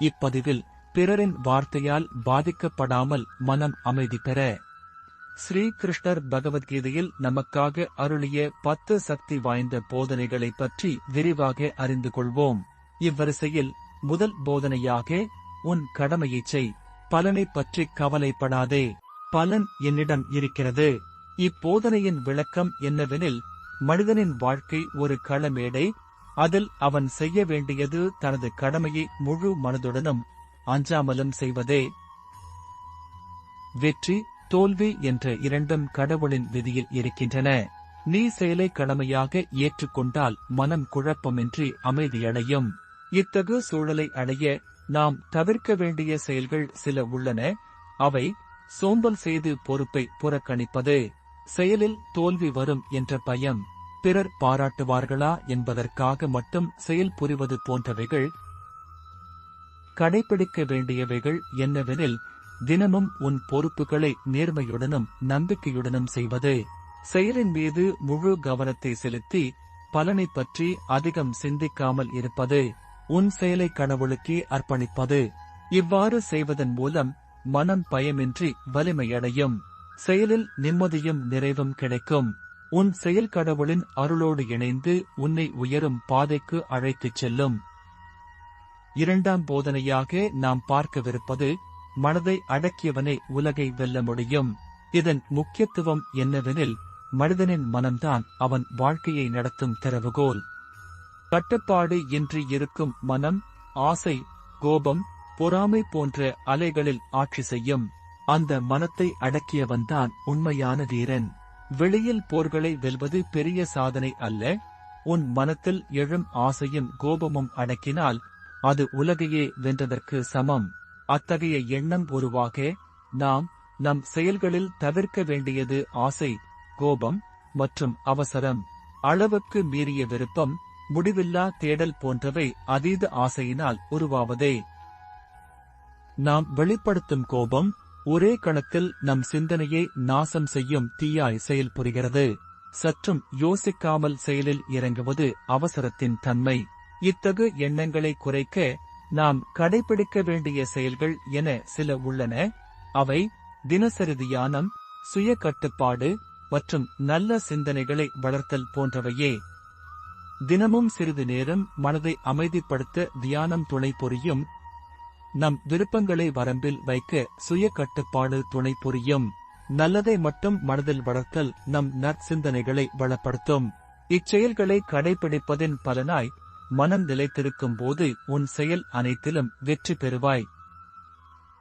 இப்பதிவில் பிறரின் வார்த்தையால் பாதிக்கப்படாமல் மனம் அமைதி பெற ஸ்ரீ கிருஷ்ணர் பகவத்கீதையில் நமக்காக அருளிய பத்து சக்தி வாய்ந்த போதனைகளை பற்றி விரிவாக அறிந்து கொள்வோம். இவ்வரிசையில் முதல் போதனையாக உன் கடமையை செய் பலனை பற்றி கவலைப்படாதே பலன் என்னிடம் இருக்கிறது. இப்போதனையின் விளக்கம் என்னவெனில் மனிதனின் வாழ்க்கை ஒரு களமேடை அதில் அவன் செய்ய வேண்டியது தனது கடமையை முழு மனதுடனும் அஞ்சாமலும் செய்வதே. வெற்றி தோல்வி என்ற இரண்டும் கடவுளின் விதியில் இருக்கின்றன. நீ செயலை கடமையாக ஏற்றுக்கொண்டால் மனம் குழப்பமின்றி அமைதியடையும். இத்தகு சூழலை அடைய நாம் தவிர்க்க வேண்டிய செயல்கள் சில உள்ளன. அவை சோம்பல் செய்து பொறுப்பை புறக்கணிப்பது செயலில் தோல்வி வரும் என்ற பயம். பிறர் பாராட்டுவார்களா என்பதற்காக மட்டும் செயல் புரிவது போன்றவைகள் கடைபிடிக்க வேண்டியவைகள் என்னவெனில் தினமும் உன் பொறுப்புகளை நேர்மையுடனும் நம்பிக்கையுடனும் செய்வது. செயலின் மீது முழு கவனத்தை செலுத்தி பலனை பற்றி அதிகம் சிந்திக்காமல் இருப்பது உன் செயலை கடவுளுக்கே அர்ப்பணிப்பது. இவ்வாறு செய்வதன் மூலம் மனம் பயமின்றி வலிமையடையும் செயலில் நிம்மதியும் நிறைவும் கிடைக்கும். உன் செயல் கடவுளின் அருளோடு இணைந்து உன்னை உயரும் பாதைக்கு அழைத்துச் செல்லும். இரண்டாம் போதனையாக நாம் பார்க்கவிருப்பது மனதை அடக்கியவனை உலகை வெல்ல முடியும். இதன் முக்கியத்துவம் என்னவெனில் மனிதனின் மனம்தான் அவன் வாழ்க்கையை நடத்தும் திறவுகோல் கட்டுப்பாடு இன்றி இருக்கும் மனம் ஆசை கோபம் பொறாமை போன்ற அலைகளில் ஆட்சி செய்யும். அந்த மனத்தை அடக்கியவன்தான் உண்மையான வீரன். வெளியில் போர்களை வெல்வது பெரிய சாதனை அல்ல. உன் மனத்தில் எழும் ஆசையும் கோபமும் அடக்கினால் அது உலகையே வென்றதற்கு சமம். அத்தகைய எண்ணம் உருவாக நாம் நம் செயல்களில் தவிர்க்க வேண்டியது ஆசை கோபம் மற்றும் அவசரம். அளவுக்கு மீறிய விருப்பம் முடிவில்லா தேடல் போன்றவை அதீத ஆசையினால் உருவாவதே. நாம் வெளிப்படுத்தும் கோபம் ஒரே கணத்தில் நம் சிந்தனையை நாசம் செய்யும் தீயாய் செயல்புரிகிறது. சற்றும் யோசிக்காமல் செயலில் இறங்குவது அவசரத்தின் தன்மை. இத்தகு எண்ணங்களை குறைக்க நாம் கடைபிடிக்க வேண்டிய செயல்கள் என சில உள்ளன. அவை தினசரி தியானம் சுய கட்டுப்பாடு மற்றும் நல்ல சிந்தனைகளை வளர்த்தல் போன்றவையே. தினமும் சிறிது நேரம் மனதை அமைதிப்படுத்த தியானம் துணை புரியும் நம் விருப்பங்களை வரம்பில் வைக்க சுய கட்டுப்பாடு துணை புரியும். நல்லதை மட்டும் மனதில் வளர்த்தல் நம் நற்சிந்தனைகளை வளப்படுத்தும். இச்செயல்களை கடைபிடிப்பதின் பலனாய் மனம் நிலைத்திருக்கும் போது உன் செயல் அனைத்திலும் வெற்றி பெறுவாய்.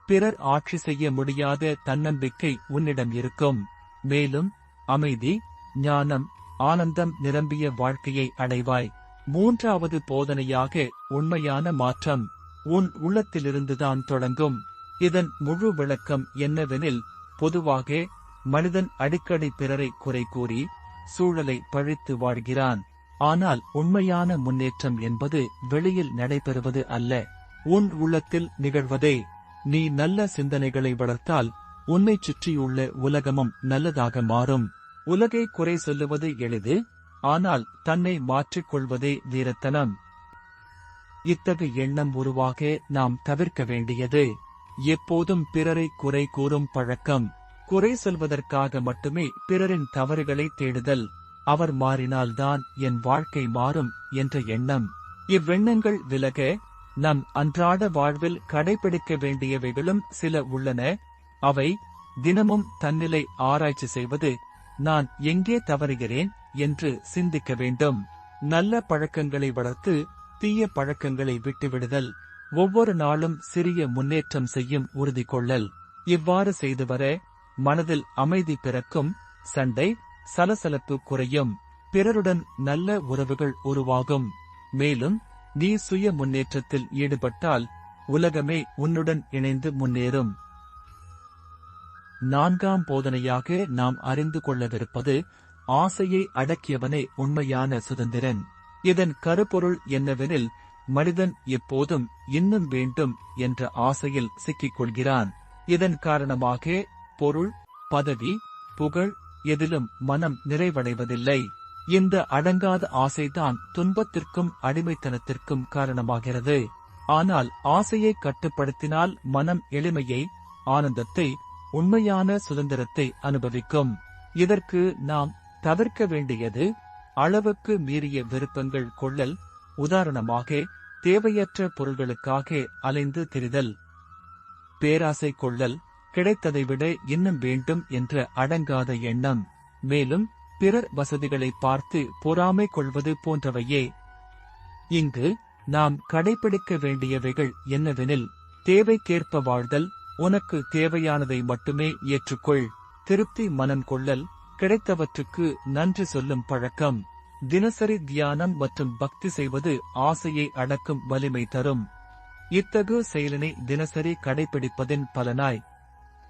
பிறர் ஆட்சி செய்ய முடியாத தன்னம்பிக்கை உன்னிடம் இருக்கும். மேலும் அமைதி ஞானம் ஆனந்தம் நிரம்பிய வாழ்க்கையை அடைவாய். மூன்றாவது போதனையாக உண்மையான மாற்றம். உன் உள்ளத்திலிருந்துதான் தொடங்கும். இதன் முழு விளக்கம் என்னவெனில் பொதுவாக மனிதன் அடிக்கடி பிறரை குறை கூறி சூழலை பழித்து வாழ்கிறான். ஆனால் உண்மையான முன்னேற்றம் என்பது வெளியில் நடைபெறுவது அல்ல. உன் உள்ளத்தில் நிகழ்வதே நீ நல்ல சிந்தனைகளை வளர்த்தால் உன்னை சுற்றியுள்ள உலகமும் நல்லதாக மாறும். உலகை குறை சொல்லுவது எளிது ஆனால் தன்னை மாற்றிக் கொள்வதே வீரத்தனம். இத்தகைய எண்ணம் உருவாக நாம் தவிர்க்க வேண்டியது. எப்போதும் பிறரை குறை கூறும் பழக்கம். குறை சொல்வதற்காக மட்டுமே பிறரின் தவறுகளை தேடுதல். அவர் மாறினால்தான் என் வாழ்க்கை மாறும் என்ற எண்ணம். இவ்வெண்ணங்கள் விலக நம் அன்றாட வாழ்வில் கடைபிடிக்க வேண்டியவைகளும் சில உள்ளன. அவை தினமும் தன்னிலை ஆராய்ச்சி செய்வது நான் எங்கே தவறுகிறேன் என்று சிந்திக்க வேண்டும். நல்ல பழக்கங்களை வளர்த்து தீய பழக்கங்களை விட்டுவிடுதல். ஒவ்வொரு நாளும் சிறிய முன்னேற்றம் செய்யும் உறுதி கொள்ளல் இவ்வாறு செய்து வர மனதில் அமைதி பிறக்கும் சண்டை சலசலப்பு குறையும் பிறருடன் நல்ல உறவுகள் உருவாகும். மேலும் நீ சுய முன்னேற்றத்தில் ஈடுபட்டால் உலகமே உன்னுடன் இணைந்து முன்னேறும். நான்காம் போதனையாக நாம் அறிந்து கொள்ளவிருப்பது ஆசையை அடக்கியவனே உண்மையான சுதந்திரன். இதன் கருப்பொருள் என்னவெனில் மனிதன் எப்போதும் இன்னும் வேண்டும் என்ற ஆசையில் சிக்கிக் கொள்கிறான் இதன் காரணமாக பொருள் பதவி புகழ் எதிலும் மனம் நிறைவடைவதில்லை. இந்த அடங்காத ஆசைதான் துன்பத்திற்கும் அடிமைத்தனத்திற்கும் காரணமாகிறது. ஆனால் ஆசையை கட்டுப்படுத்தினால் மனம் எளிமையை ஆனந்தத்தை உண்மையான சுதந்திரத்தை அனுபவிக்கும். இதற்கு நாம் தவிர்க்க வேண்டியது அளவுக்கு மீறிய விருப்பங்கள் கொள்ளல் உதாரணமாக தேவையற்ற பொருள்களுக்காக அலைந்து திரிதல். பேராசை கொள்ளல் கிடைத்ததை விட இன்னும் வேண்டும் என்ற அடங்காத எண்ணம். மேலும் பிறர் வசதிகளை பார்த்து பொறாமை கொள்வது போன்றவையே. இங்கு நாம் கடைபிடிக்க வேண்டியவைகள் என்னவெனில் தேவைக்கேற்ப வாழ்தல் உனக்கு தேவையானதை மட்டுமே ஏற்றுக்கொள். திருப்தி மனம் கொள்ளல் கிடைத்தவற்றுக்கு நன்றி சொல்லும் பழக்கம். தினசரி தியானம் மற்றும் பக்தி செய்வது ஆசையை அடக்கும் வலிமை தரும். இத்தகு செயலினை தினசரி கடைபிடிப்பதின் பலனாய்.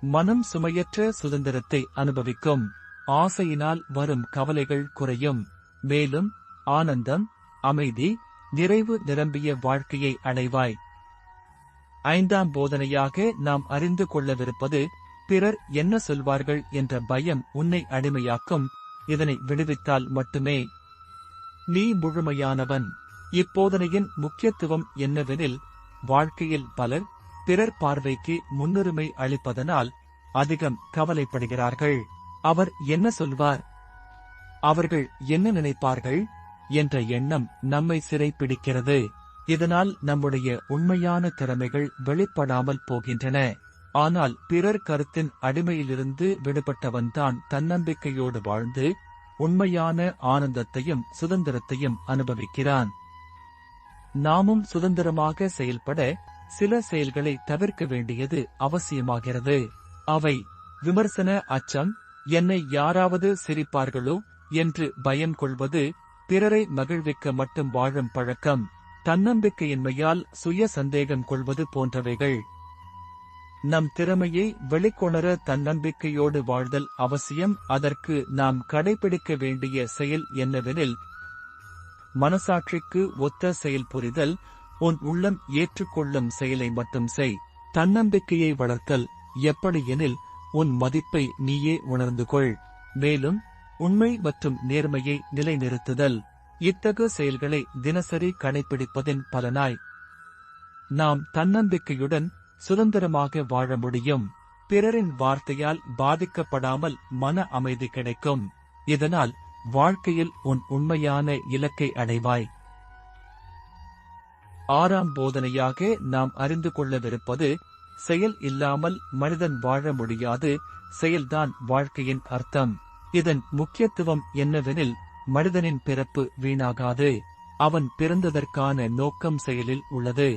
மனம் சுமையற்ற சுதந்திரத்தை அனுபவிக்கும். ஆசையினால் வரும் கவலைகள் குறையும். மேலும் ஆனந்தம் அமைதி நிறைவு நிரம்பிய வாழ்க்கையை அடைவாய். ஐந்தாம் போதனையாக நாம் அறிந்து கொள்ளவிருப்பது பிறர் என்ன சொல்வார்கள் என்ற பயம் உன்னை அடிமையாக்கும் இதனை விடுவித்தால் மட்டுமே. நீ முழுமையானவன். இப்போதனையின் முக்கியத்துவம் என்னவெனில் வாழ்க்கையில் பலர் பிறர் பார்வைக்கு முன்னுரிமை அளிப்பதனால் அதிகம் கவலைப்படுகிறார்கள். அவர் என்ன சொல்வார்? அவர்கள் என்ன நினைப்பார்கள்? என்ற எண்ணம் நம்மை சிறைப்பிடிக்கிறது. இதனால் நம்முடைய உண்மையான திறமைகள் வெளிப்படாமல் போகின்றன. ஆனால் பிறர் கருத்தின் அடிமையிலிருந்து விடுபட்டவன்தான் தன்னம்பிக்கையோடு வாழ்ந்து உண்மையான ஆனந்தத்தையும் சுதந்திரத்தையும் அனுபவிக்கிறான். நாமும் சுதந்திரமாக செயல்பட சில செயல்களை தவிர்க்க வேண்டியது அவசியமாகிறது. அவை விமர்சன அச்சம் என்னை யாராவது சிரிப்பார்களோ என்று பயம் கொள்வது பிறரை மகிழ்விக்க மட்டும் வாழும் பழக்கம் தன்னம்பிக்கையின்மையால் சுய சந்தேகம் கொள்வது போன்றவைகள். நம் திறமையை வெளிக்கொணர தன்னம்பிக்கையோடு வாழ்தல் அவசியம். அதற்கு நாம் கடைபிடிக்க வேண்டிய செயல் என்னவெனில் மனசாட்சிக்கு ஒத்த செயல் புரிதல் உன் உள்ளம் ஏற்றுக்கொள்ளும் செயலை மட்டும் செய். தன்னம்பிக்கையை வளர்த்தல் எப்படியெனில் உன் மதிப்பை நீயே உணர்ந்து கொள். மேலும் உண்மை மற்றும் நேர்மையை நிலைநிறுத்துதல். இத்தகு செயல்களை தினசரி கடைபிடிப்பதின் பலனாய் நாம் தன்னம்பிக்கையுடன் சுதந்திரமாக வாழ முடியும். பிறரின் வார்த்தையால் பாதிக்கப்படாமல் மன அமைதி கிடைக்கும். இதனால் வாழ்க்கையில் உன் உண்மையான இலக்கை அடைவாய். ஆறாம் போதனையாக நாம் அறிந்து கொள்ளவிருப்பது செயல் இல்லாமல் மனிதன் வாழ முடியாது செயல்தான் வாழ்க்கையின் அர்த்தம். இதன் முக்கியத்துவம் என்னவெனில் மனிதனின் பிறப்பு வீணாகாது. அவன் பிறந்ததற்கான நோக்கம் செயலில் உள்ளது.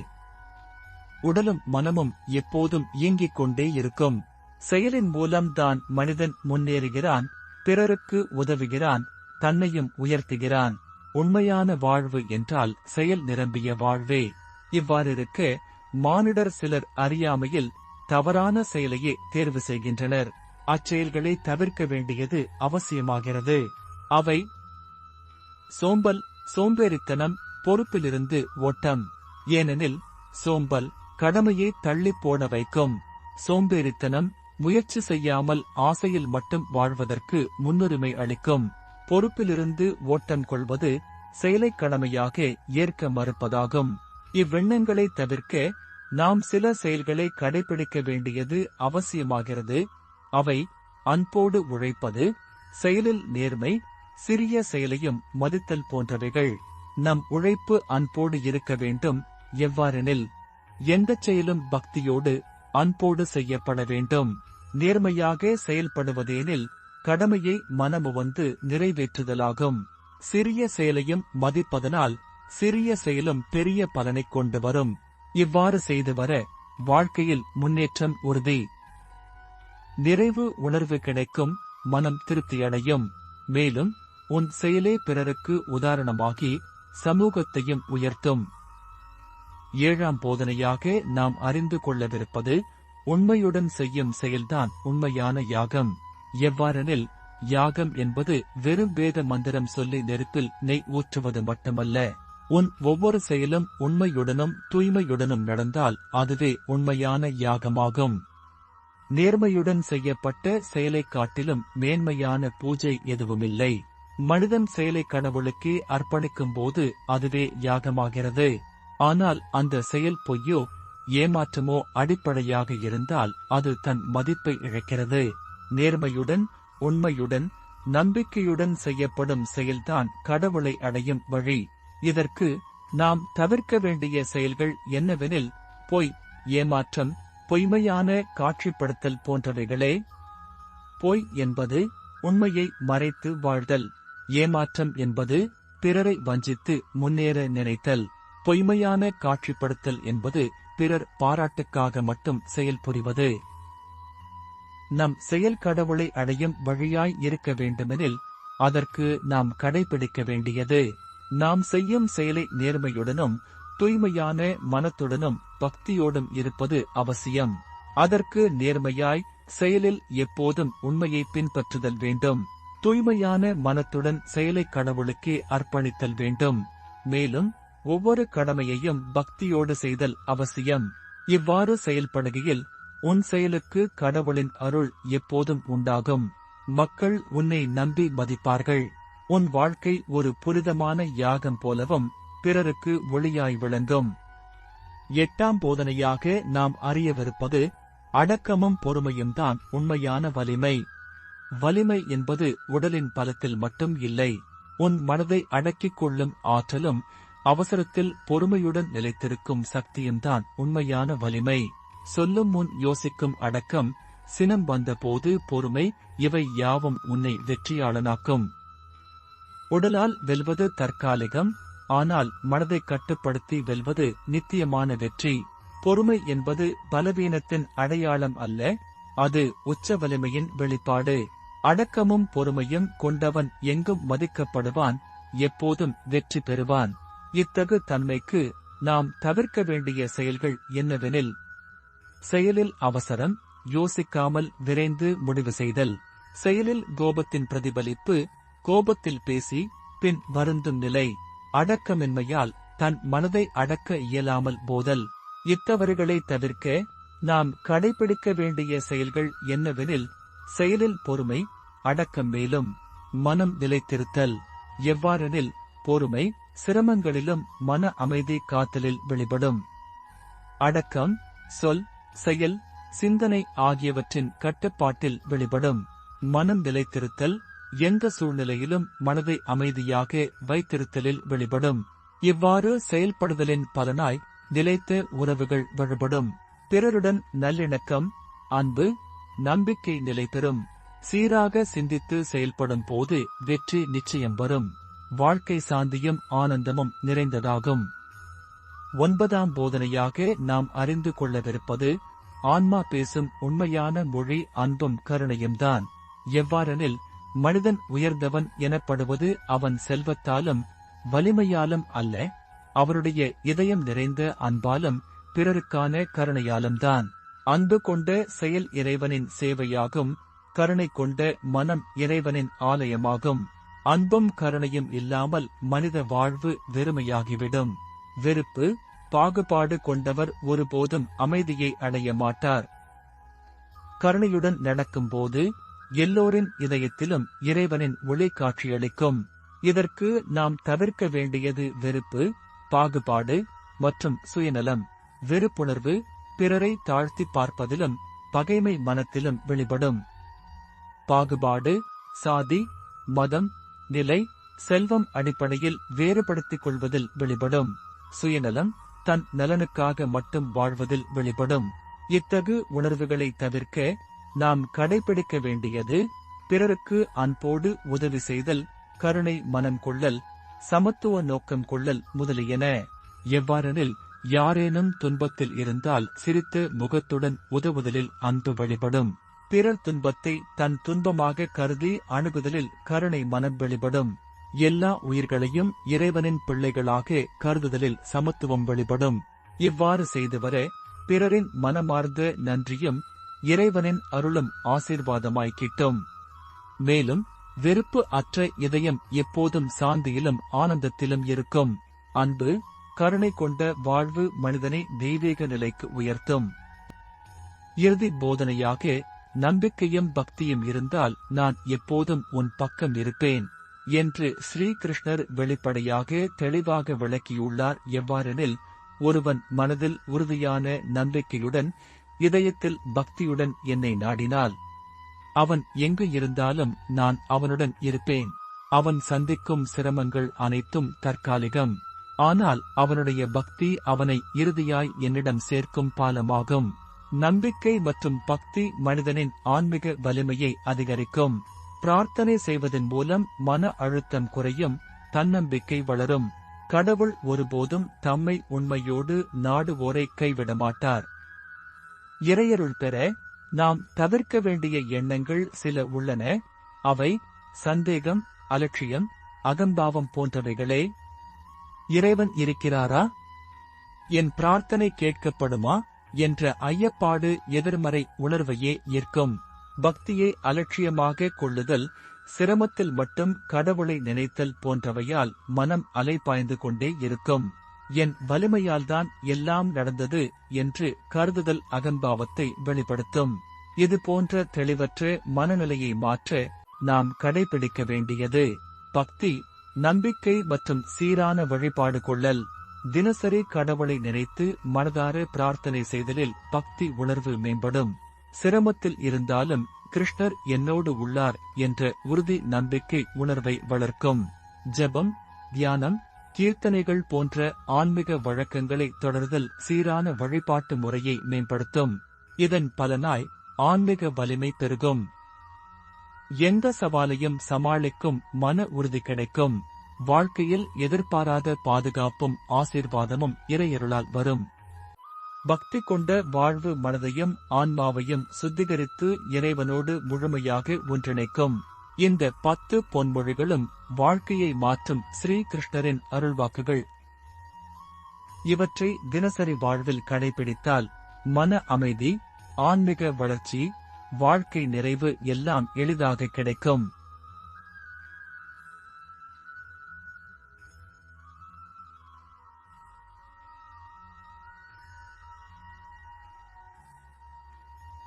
உடலும் மனமும் எப்போதும் இயங்கிக் கொண்டே இருக்கும். செயலின் மூலம்தான் மனிதன் முன்னேறுகிறான் பிறருக்கு உதவுகிறான் தன்னையும் உயர்த்துகிறான். உண்மையான வாழ்வு என்றால் செயல் நிரம்பிய வாழ்வே. இவ்வாறிருக்க மானிடர் சிலர் அறியாமையில் தவறான செயலையே தேர்வு செய்கின்றனர். அச்செயல்களை தவிர்க்க வேண்டியது அவசியமாகிறது. அவை சோம்பல் சோம்பேறித்தனம் பொறுப்பிலிருந்து ஓட்டம். ஏனெனில் சோம்பல் கடமையை தள்ளி போட வைக்கும். சோம்பேறித்தனம் முயற்சி செய்யாமல் ஆசையில் மட்டும் வாழ்வதற்கு முன்னுரிமை அளிக்கும். பொறுப்பிலிருந்து ஓட்டம் கொள்வது செயலை கடமையாக ஏற்க மறுப்பதாகும். இவ்வெண்ணங்களை தவிர்க்க நாம் சில செயல்களை கடைபிடிக்க வேண்டியது அவசியமாகிறது. அவை அன்போடு உழைப்பது செயலில் நேர்மை சிறிய செயலையும் மதித்தல் போன்றவைகள். நம் உழைப்பு அன்போடு இருக்க வேண்டும். எவ்வாறெனில் எந்தச் செயலும் பக்தியோடு அன்போடு செய்யப்பட வேண்டும். நேர்மையாக செயல்படுவதேனில் கடமையை மனமு வந்து நிறைவேற்றுதலாகும். சிறிய செயலையும் மதிப்பதனால் சிறிய செயலும் பெரிய பலனை கொண்டு வரும். இவ்வாறு செய்து வர வாழ்க்கையில் முன்னேற்றம் உறுதி. நிறைவு உணர்வு கிடைக்கும் மனம் திருப்தியடையும் மேலும் உன் செயலே பிறருக்கு உதாரணமாகி சமூகத்தையும் உயர்த்தும். ஏழாம் போதனையாக நாம் அறிந்து கொள்ளவிருப்பது உண்மையுடன் செய்யும் செயல்தான் உண்மையான யாகம். எவ்வாறெனில் யாகம் என்பது வெறும் வேத மந்திரம் சொல்லி நெருப்பில் நெய் ஊற்றுவது மட்டுமல்ல. உன் ஒவ்வொரு செயலும் உண்மையுடனும் தூய்மையுடனும் நடந்தால் அதுவே உண்மையான யாகமாகும். நேர்மையுடன் செய்யப்பட்ட செயலைக் காட்டிலும் மேன்மையான பூஜை எதுவுமில்லை. மனிதன் செயலை கடவுளுக்கு அர்ப்பணிக்கும் போது அதுவே யாகமாகிறது. ஆனால் அந்த செயல் பொய்யோ ஏமாற்றமோ அடிப்படையாக இருந்தால் அது தன் மதிப்பை இழக்கிறது. நேர்மையுடன் உண்மையுடன் நம்பிக்கையுடன் செய்யப்படும் செயல்தான் கடவுளை அடையும் வழி. இதற்கு நாம் தவிர்க்க வேண்டிய செயல்கள் என்னவெனில் பொய் ஏமாற்றம் பொய்மையான காட்சிப்படுத்தல் போன்றவைகளே. பொய் என்பது உண்மையை மறைத்து வாழ்தல் ஏமாற்றம் என்பது பிறரை வஞ்சித்து முன்னேற நினைத்தல். பொய்மையான காட்சிப்படுத்தல் என்பது பிறர் பாராட்டுக்காக மட்டும் செயல்புரிவது நம் செயல் கடவுளை அடையும் வழியாய் இருக்க வேண்டுமெனில் அதற்கு நாம் கடைபிடிக்க வேண்டியது. நாம் செய்யும் செயலை நேர்மையுடனும் தூய்மையான மனத்துடனும் பக்தியோடும் இருப்பது அவசியம். அதற்கு நேர்மையாய் செயலில் எப்போதும் உண்மையை பின்பற்றுதல் வேண்டும். தூய்மையான மனத்துடன் செயலை கடவுளுக்கே அர்ப்பணித்தல் வேண்டும். மேலும் ஒவ்வொரு கடமையையும் பக்தியோடு செய்தல் அவசியம். இவ்வாறு செயல்படுகையில் உன் செயலுக்கு கடவுளின் அருள் எப்போதும் உண்டாகும். மக்கள் உன்னை நம்பி மதிப்பார்கள். உன் வாழ்க்கை ஒரு புனிதமான யாகம் போலவும் பிறருக்கு ஒளியாய் விளங்கும். எட்டாம் போதனையாக நாம் அறியவிருப்பது அடக்கமும் பொறுமையும் தான் உண்மையான வலிமை. வலிமை என்பது உடலின் பலத்தில் மட்டும் இல்லை உன் மனதை அடக்கிக் கொள்ளும் ஆற்றலும் அவசரத்தில் பொறுமையுடன் நிலைத்திருக்கும் சக்தியும்தான் உண்மையான வலிமை. சொல்லும் முன் யோசிக்கும் அடக்கம் சினம் வந்தபோது பொறுமை இவை யாவும் உன்னை வெற்றியாளனாக்கும். உடலால் வெல்வது தற்காலிகம் ஆனால் மனதை கட்டுப்படுத்தி வெல்வது நித்தியமான வெற்றி. பொறுமை என்பது பலவீனத்தின் அடையாளம் அல்ல அது உச்ச வலிமையின் வெளிப்பாடு. அடக்கமும் பொறுமையும் கொண்டவன் எங்கும் மதிக்கப்படுவான் எப்போதும் வெற்றி பெறுவான். இத்தகு தன்மைக்கு நாம் தவிர்க்க வேண்டிய செயல்கள் என்னவெனில் செயலில் அவசரம் யோசிக்காமல் விரைந்து முடிவு செய்தல் செயலில் கோபத்தின் பிரதிபலிப்பு கோபத்தில் பேசி பின் வருந்தும் நிலை அடக்கமின்மையால் தன் மனதை அடக்க இயலாமல் போதல். இத்தவறுகளை தவிர்க்க நாம் கடைபிடிக்க வேண்டிய செயல்கள் என்னவெனில் செயலில் பொறுமை அடக்கம் மேலும் மனம் நிலைத்திருத்தல். எவ்வாறெனில் பொறுமை சிரமங்களிலும் மன அமைதி காத்தலில் வெளிப்படும். அடக்கம் சொல் செயல் சிந்தனை ஆகியவற்றின் கட்டுப்பாட்டில் வெளிப்படும். மனம் நிலைத்திருத்தல் எந்த சூழ்நிலையிலும் மனதை அமைதியாக வைத்திருத்தலில் வெளிப்படும். இவ்வாறு செயல்படுதலின் பலனாய் நிலைத்த உறவுகள் வழிபடும் பிறருடன் நல்லிணக்கம் அன்பு நம்பிக்கை நிலைபெறும். சீராக சிந்தித்து செயல்படும் போது வெற்றி நிச்சயம் வரும். வாழ்க்கை சாந்தியும் ஆனந்தமும் நிறைந்ததாகும். ஒன்பதாம் போதனையாக நாம் அறிந்து கொள்ளவிருப்பது ஆன்மா பேசும் உண்மையான மொழி அன்பும் கருணையும்தான். எவ்வாறெனில் மனிதன் உயர்ந்தவன் எனப்படுவது அவன் செல்வத்தாலும் வலிமையாலும் அல்ல அவருடைய இதயம் நிறைந்த அன்பாலும் பிறருக்கான கருணையாலும் தான் அன்பு கொண்ட செயல் இறைவனின் சேவையாகும் கருணை கொண்ட மனம் இறைவனின் ஆலயமாகும். அன்பும் கருணையும் இல்லாமல் மனித வாழ்வு வெறுமையாகிவிடும். வெறுப்பு பாகுபாடு கொண்டவர் ஒருபோதும் அமைதியை அடைய மாட்டார். கருணையுடன் நடக்கும்போது எல்லோரின் இதயத்திலும் இறைவனின் ஒளி காட்சியளிக்கும் இதற்கு நாம் தவிர்க்க வேண்டியது வெறுப்பு பாகுபாடு மற்றும் சுயநலம். வெறுப்புணர்வு பிறரை தாழ்த்தி பார்ப்பதிலும் பகைமை மனத்திலும் வெளிப்படும். பாகுபாடு சாதி மதம் நிலை செல்வம் அடிப்படையில் வேறுபடுத்திக் கொள்வதில் வெளிப்படும். சுயநலம் தன் நலனுக்காக மட்டும் வாழ்வதில் வெளிப்படும். இத்தகு உணர்வுகளை தவிர்க்க நாம் கடைபிடிக்க வேண்டியது பிறருக்கு அன்போடு உதவி செய்தல் கருணை மனம் கொள்ளல் சமத்துவ நோக்கம் கொள்ளல் முதலியன. எவ்வாறெனில் யாரேனும் துன்பத்தில் இருந்தால் சிரித்து முகத்துடன் உதவுதலில் அன்பு வழிபடும். பிறர் துன்பத்தை தன் துன்பமாக கருதி அணுகுதலில் கருணை மனம் வெளிப்படும். எல்லா உயிர்களையும் இறைவனின் பிள்ளைகளாக கருதுதலில் சமத்துவம் வெளிப்படும். இவ்வாறு செய்து வர பிறரின் மனமார்ந்த நன்றியும் இறைவனின் அருளும் ஆசீர்வாதமாய் கிட்டும். மேலும் வெறுப்பு அற்ற இதயம் எப்போதும் சாந்தியிலும் ஆனந்தத்திலும் இருக்கும். அன்பு கருணை கொண்ட வாழ்வு மனிதனை தெய்வீக நிலைக்கு உயர்த்தும். இறுதி போதனையாக நம்பிக்கையும் பக்தியும் இருந்தால் நான் எப்போதும் உன் பக்கம் இருப்பேன் என்று ஸ்ரீகிருஷ்ணர் வெளிப்படையாக தெளிவாக விளக்கியுள்ளார். எவ்வாறெனில் ஒருவன் மனதில் உறுதியான நம்பிக்கையுடன் இதயத்தில் பக்தியுடன் என்னை நாடினால் அவன் எங்கு இருந்தாலும் நான் அவனுடன் இருப்பேன். அவன் சந்திக்கும் சிரமங்கள் அனைத்தும் தற்காலிகம். ஆனால் அவனுடைய பக்தி அவனை இறுதியாய் என்னிடம் சேர்க்கும் பாலமாகும். நம்பிக்கை மற்றும் பக்தி மனிதனின் ஆன்மீக வலிமையை அதிகரிக்கும். பிரார்த்தனை செய்வதன் மூலம் மன அழுத்தம் குறையும் தன்னம்பிக்கை வளரும். கடவுள் ஒருபோதும் தம்மை உண்மையோடு நாடுவோரை கைவிடமாட்டார். இறையருள் பெற நாம் தவிர்க்க வேண்டிய எண்ணங்கள் சில உள்ளன. அவை சந்தேகம் அலட்சியம் அகம்பாவம் போன்றவைகளே. இறைவன் இருக்கிறாரா? என் பிரார்த்தனை கேட்கப்படுமா? என்ற ஐயப்பாடு எதிர்மறை உணர்வையே ஈர்க்கும். பக்தியை அலட்சியமாக கொள்ளுதல் சிரமத்தில் மட்டும் கடவுளை நினைத்தல் போன்றவையால் மனம் அலைபாய்ந்து கொண்டே இருக்கும். என் வலிமையால்தான் எல்லாம் நடந்தது என்று கருதுதல் அகம்பாவத்தை வெளிப்படுத்தும். இது போன்ற தெளிவற்ற மனநிலையை மாற்ற நாம் கடைபிடிக்க வேண்டியது. பக்தி நம்பிக்கை மற்றும் சீரான வழிபாடு கொள்ளல். தினசரி கடவுளை நினைத்து மனதார பிரார்த்தனை செய்தலில் பக்தி உணர்வு மேம்படும். சிரமத்தில் இருந்தாலும் கிருஷ்ணர் என்னோடு உள்ளார் என்ற உறுதி நம்பிக்கை உணர்வை வளர்க்கும். ஜெபம் தியானம் கீர்த்தனைகள் போன்ற ஆன்மீக வழக்கங்களை தொடர்தல் சீரான வழிபாட்டு முறையை மேம்படுத்தும். இதன் பலனாய் ஆன்மீக வலிமை பெருகும். எந்த சவாலையும் சமாளிக்கும் மன உறுதி கிடைக்கும். வாழ்க்கையில் எதிர்பாராத பாதுகாப்பும் ஆசீர்வாதமும் இறையருளால் வரும். பக்தி கொண்ட வாழ்வு மனதையும் ஆன்மாவையும் சுத்திகரித்து இறைவனோடு முழுமையாக ஒன்றிணைக்கும். இந்த பத்து பொன்மொழிகளும் வாழ்க்கையை மாற்றும் ஸ்ரீகிருஷ்ணரின் அருள்வாக்குகள். இவற்றை தினசரி வாழ்வில் கடைபிடித்தால் மன அமைதி ஆன்மீக வளர்ச்சி வாழ்க்கை நிறைவு எல்லாம் எளிதாக கிடைக்கும்.